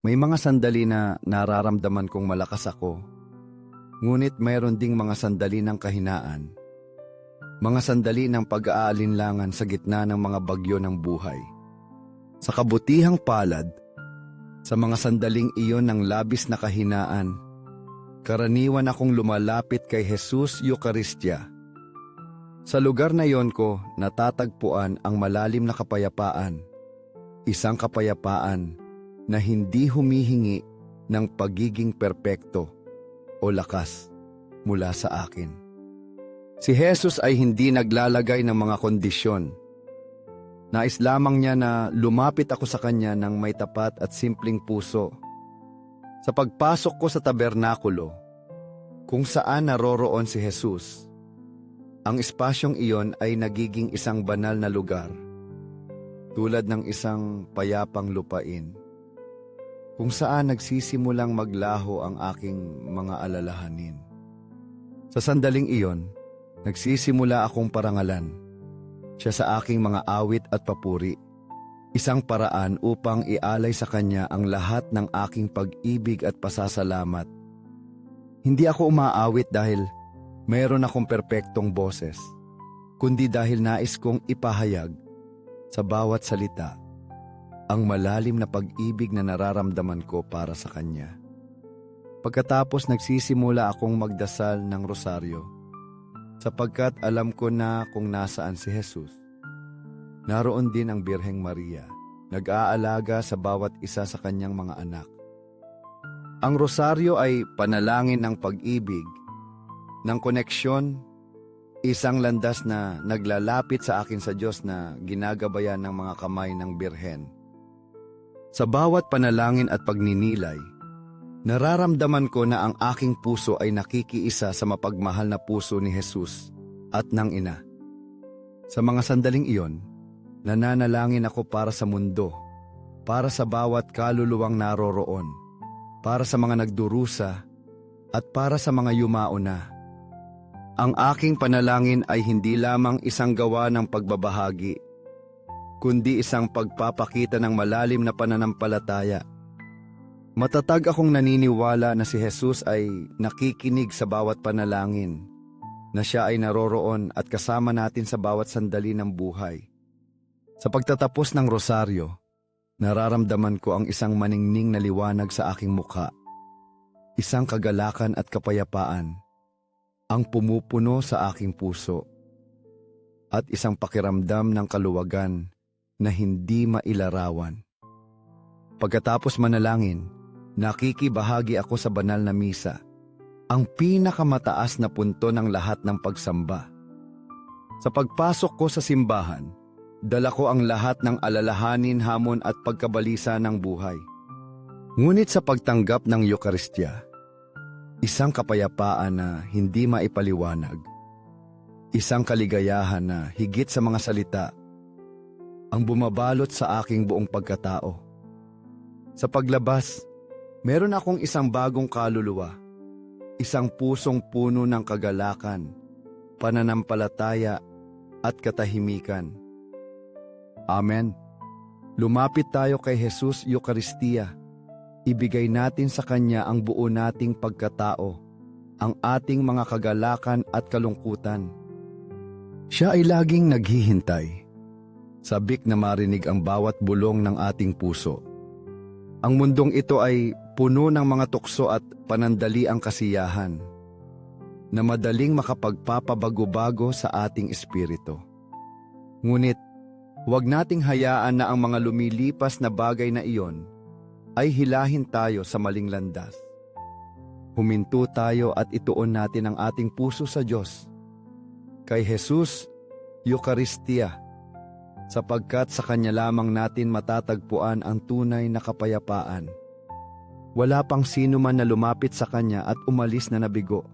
May mga sandali na nararamdaman kong malakas ako, ngunit mayroon ding mga sandali ng kahinaan. Mga sandali ng pag-aalinlangan sa gitna ng mga bagyo ng buhay. Sa kabutihang palad, sa mga sandaling iyon ng labis na kahinaan, karaniwan akong lumalapit kay Jesus Eucharistia. Sa lugar na iyon ko natatagpuan ang malalim na kapayapaan, isang kapayapaan na hindi humihingi ng pagiging perpekto o lakas mula sa akin. Si Jesus ay hindi naglalagay ng mga kondisyon. Nais lamang niya na lumapit ako sa Kanya ng may tapat at simpleng puso. Sa pagpasok ko sa tabernakulo, kung saan naroroon si Jesus, ang espasyong iyon ay nagiging isang banal na lugar, tulad ng isang payapang lupain, kung saan nagsisimulang maglaho ang aking mga alalahanin. Sa sandaling iyon, nagsisimula akong parangalan siya sa aking mga awit at papuri, isang paraan upang ialay sa Kanya ang lahat ng aking pag-ibig at pasasalamat. Hindi ako umaawit dahil mayroon akong perpektong boses, kundi dahil nais kong ipahayag sa bawat salita ang malalim na pag-ibig na nararamdaman ko para sa Kanya. Pagkatapos nagsisimula akong magdasal ng rosaryo, sapagkat alam ko na kung nasaan si Jesus. Naroon din ang Birheng Maria, nag-aalaga sa bawat isa sa kanyang mga anak. Ang rosaryo ay panalangin ng pag-ibig, ng koneksyon, isang landas na naglalapit sa akin sa Diyos na ginagabayan ng mga kamay ng Birhen. Sa bawat panalangin at pagninilay, Nararamdaman ko na ang aking puso ay nakikiisa sa mapagmahal na puso ni Jesus at ng ina. Sa mga sandaling iyon, nananalangin ako para sa mundo, para sa bawat kaluluwang naroroon, para sa mga nagdurusa, at para sa mga yumao na. Ang aking panalangin ay hindi lamang isang gawa ng pagbabahagi, kundi isang pagpapakita ng malalim na pananampalataya Matatag akong naniniwala na si Jesus ay nakikinig sa bawat panalangin, na siya ay naroroon at kasama natin sa bawat sandali ng buhay. Sa pagtatapos ng rosaryo, nararamdaman ko ang isang maningning na liwanag sa aking mukha, isang kagalakan at kapayapaan, ang pumupuno sa aking puso, at isang pakiramdam ng kaluwagan na hindi mailarawan. Pagkatapos manalangin, nakikibahagi ako sa banal na misa, ang pinakamataas na punto ng lahat ng pagsamba. Sa pagpasok ko sa simbahan, dala ko ang lahat ng alalahanin, hamon at pagkabalisa ng buhay. Ngunit sa pagtanggap ng Eukaristya, isang kapayapaan na hindi maipaliwanag, isang kaligayahan na higit sa mga salita, ang bumabalot sa aking buong pagkatao. Sa paglabas, Meron akong isang bagong kaluluwa, isang pusong puno ng kagalakan, pananampalataya at katahimikan. Amen. Lumapit tayo kay Jesus Eucharistia. Ibigay natin sa Kanya ang buo nating pagkatao, ang ating mga kagalakan at kalungkutan. Siya ay laging naghihintay. Sabik na marinig ang bawat bulong ng ating puso. Ang mundong ito ay puno ng mga tukso at panandali ang kasiyahan na madaling makapagpapabago-bago sa ating espiritu. Ngunit, huwag nating hayaan na ang mga lumilipas na bagay na iyon ay hilahin tayo sa maling landas. Huminto tayo at ituon natin ang ating puso sa Diyos. Kay Jesus, Eucharistia, sapagkat sa Kanya lamang natin matatagpuan ang tunay na kapayapaan wala pang sino man na lumapit sa kanya at umalis na nabigo.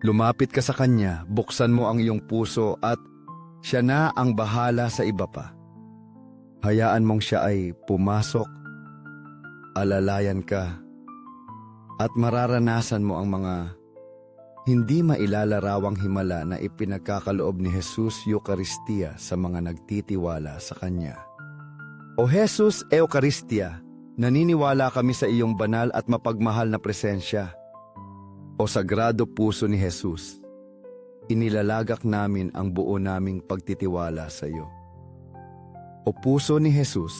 Lumapit ka sa kanya, buksan mo ang iyong puso at siya na ang bahala sa iba pa. Hayaan mong siya ay pumasok, alalayan ka, at mararanasan mo ang mga hindi mailalarawang himala na ipinagkakaloob ni Jesus Eucharistia sa mga nagtitiwala sa Kanya. O Jesus Eucharistia, Naniniwala kami sa iyong banal at mapagmahal na presensya. O sagrado puso ni Jesus, inilalagak namin ang buo naming pagtitiwala sa iyo. O puso ni Jesus,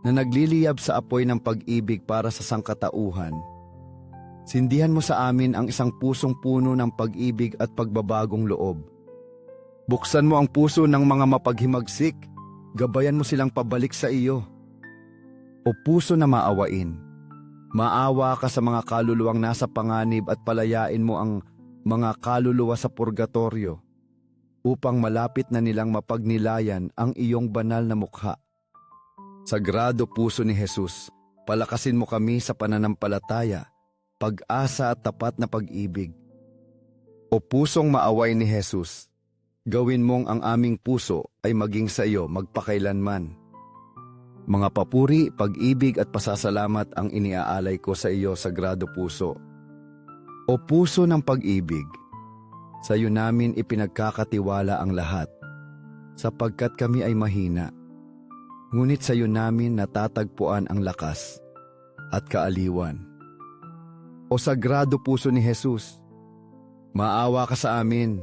na nagliliyab sa apoy ng pag-ibig para sa sangkatauhan, sindihan mo sa amin ang isang pusong puno ng pag-ibig at pagbabagong loob. Buksan mo ang puso ng mga mapaghimagsik, gabayan mo silang pabalik sa iyo. O puso na maawain, maawa ka sa mga kaluluwang nasa panganib at palayain mo ang mga kaluluwa sa purgatorio upang malapit na nilang mapagnilayan ang iyong banal na mukha. Sagrado puso ni Jesus, palakasin mo kami sa pananampalataya, pag-asa at tapat na pag-ibig. O pusong maaway ni Jesus, gawin mong ang aming puso ay maging sa iyo magpakailanman. Mga papuri, pag-ibig at pasasalamat ang iniaalay ko sa iyo, Sagrado Puso. O puso ng pag-ibig, sa iyo namin ipinagkakatiwala ang lahat, sapagkat kami ay mahina. Ngunit sa iyo namin natatagpuan ang lakas at kaaliwan. O Sagrado Puso ni Jesus, maawa ka sa amin.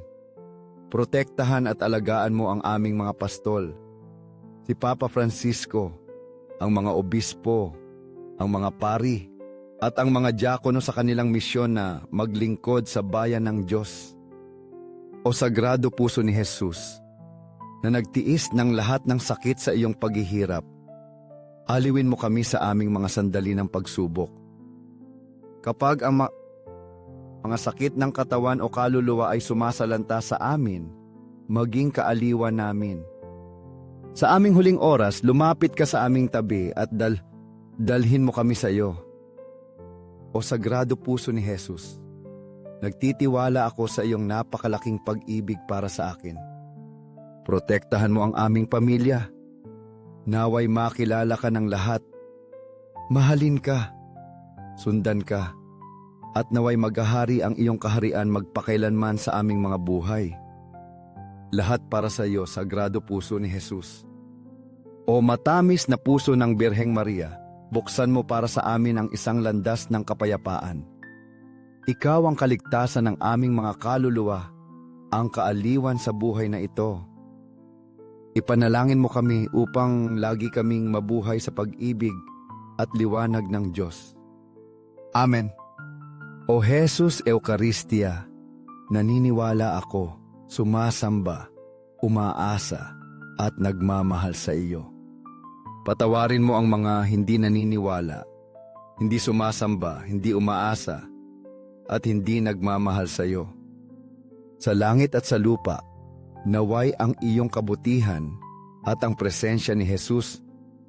Protektahan at alagaan mo ang aming mga pastol, si Papa Francisco, ang mga obispo, ang mga pari, at ang mga diakono sa kanilang misyon na maglingkod sa bayan ng Diyos. O Sagrado Puso ni Jesus, na nagtiis ng lahat ng sakit sa iyong paghihirap, aliwin mo kami sa aming mga sandali ng pagsubok. Kapag ang ma- mga sakit ng katawan o kaluluwa ay sumasalanta sa amin, maging kaaliwan namin. Sa aming huling oras, lumapit ka sa aming tabi at dal dalhin mo kami sa iyo. O Sagrado Puso ni Jesus, nagtitiwala ako sa iyong napakalaking pag-ibig para sa akin. Protektahan mo ang aming pamilya. Naway makilala ka ng lahat. Mahalin ka. Sundan ka. At naway maghahari ang iyong kaharian magpakailanman sa aming mga buhay. Lahat para sa iyo, Sagrado Puso ni Jesus. O matamis na puso ng Birheng Maria, buksan mo para sa amin ang isang landas ng kapayapaan. Ikaw ang kaligtasan ng aming mga kaluluwa, ang kaaliwan sa buhay na ito. Ipanalangin mo kami upang lagi kaming mabuhay sa pag-ibig at liwanag ng Diyos. Amen. O Jesus Eucharistia, naniniwala ako, sumasamba, umaasa, at nagmamahal sa iyo. Patawarin mo ang mga hindi naniniwala, hindi sumasamba, hindi umaasa, at hindi nagmamahal sa iyo. Sa langit at sa lupa, naway ang iyong kabutihan at ang presensya ni Jesus,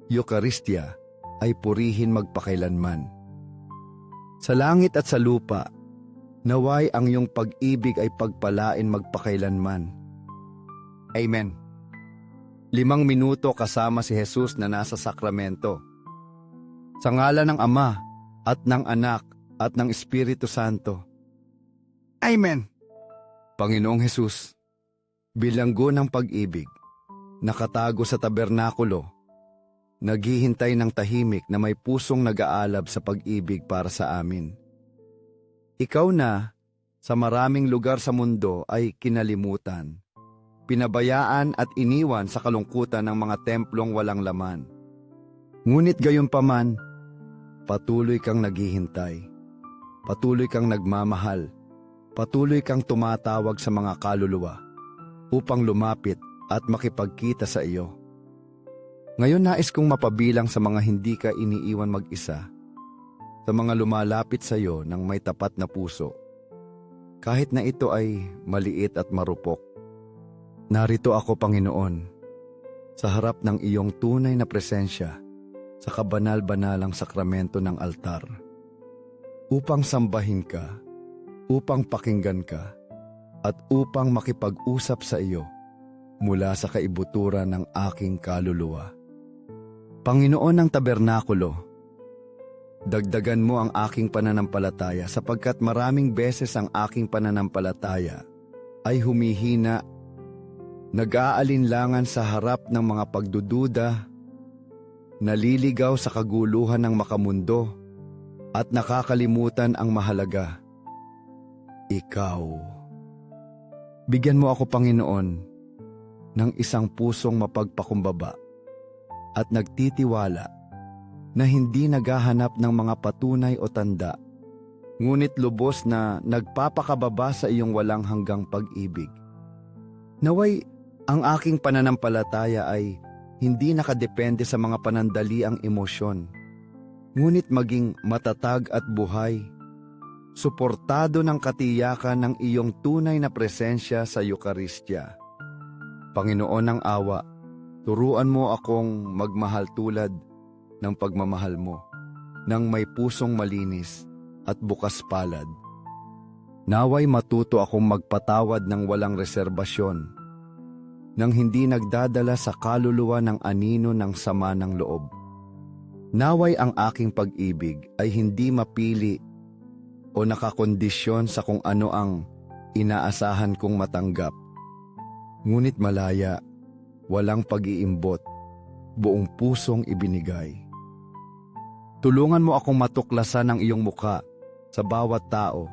Eucharistia, ay purihin magpakailanman. Sa langit at sa lupa, naway ang iyong pag-ibig ay pagpalain magpakailanman. Amen. Limang minuto kasama si Jesus na nasa sakramento. Sa ngalan ng Ama at ng Anak at ng Espiritu Santo. Amen. Panginoong Jesus, bilanggo ng pag-ibig, nakatago sa tabernakulo, naghihintay ng tahimik na may pusong nag-aalab sa pag-ibig para sa amin. Ikaw na, sa maraming lugar sa mundo ay kinalimutan, pinabayaan at iniwan sa kalungkutan ng mga templong walang laman. Ngunit gayon paman, patuloy kang naghihintay, patuloy kang nagmamahal, patuloy kang tumatawag sa mga kaluluwa upang lumapit at makipagkita sa iyo. Ngayon nais kong mapabilang sa mga hindi ka iniiwan mag-isa, sa mga lumalapit sa iyo ng may tapat na puso, kahit na ito ay maliit at marupok. Narito ako, Panginoon, sa harap ng iyong tunay na presensya sa kabanal-banalang sakramento ng altar, upang sambahin ka, upang pakinggan ka, at upang makipag-usap sa iyo mula sa kaibuturan ng aking kaluluwa. Panginoon ng tabernakulo, dagdagan mo ang aking pananampalataya sapagkat maraming beses ang aking pananampalataya ay humihina, nag-aalinlangan sa harap ng mga pagdududa, naliligaw sa kaguluhan ng makamundo at nakakalimutan ang mahalaga. Ikaw. Bigyan mo ako, Panginoon, ng isang pusong mapagpakumbaba at nagtitiwala na hindi naghahanap ng mga patunay o tanda, ngunit lubos na nagpapakababa sa iyong walang hanggang pag-ibig. Naway, ang aking pananampalataya ay hindi nakadepende sa mga panandaliang emosyon, ngunit maging matatag at buhay, suportado ng katiyakan ng iyong tunay na presensya sa Eukaristya. Panginoon ng awa, turuan mo akong magmahal tulad ng pagmamahal mo, ng may pusong malinis at bukas palad. Naway matuto akong magpatawad ng walang reserbasyon, nang hindi nagdadala sa kaluluwa ng anino ng sama ng loob. Naway ang aking pag-ibig ay hindi mapili o nakakondisyon sa kung ano ang inaasahan kong matanggap. Ngunit malaya, walang pag-iimbot, buong pusong ibinigay. Tulungan mo akong matuklasan ang iyong muka sa bawat tao,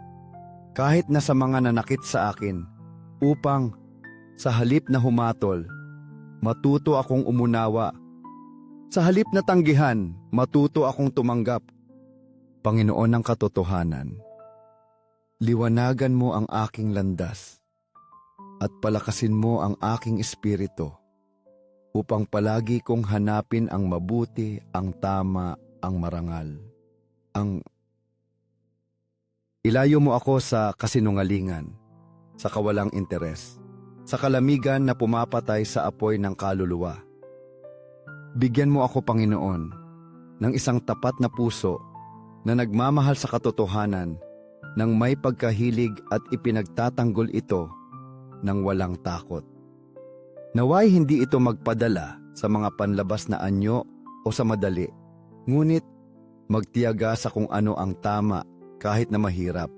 kahit na sa mga nanakit sa akin, upang sa halip na humatol, matuto akong umunawa. Sa halip na tanggihan, matuto akong tumanggap. Panginoon ng katotohanan, liwanagan mo ang aking landas at palakasin mo ang aking espiritu upang palagi kong hanapin ang mabuti, ang tama, ang marangal. Ang Ilayo mo ako sa kasinungalingan, sa kawalang interes, sa kalamigan na pumapatay sa apoy ng kaluluwa. Bigyan mo ako, Panginoon, ng isang tapat na puso na nagmamahal sa katotohanan ng may pagkahilig at ipinagtatanggol ito ng walang takot. Naway hindi ito magpadala sa mga panlabas na anyo o sa madali, ngunit magtiyaga sa kung ano ang tama kahit na mahirap.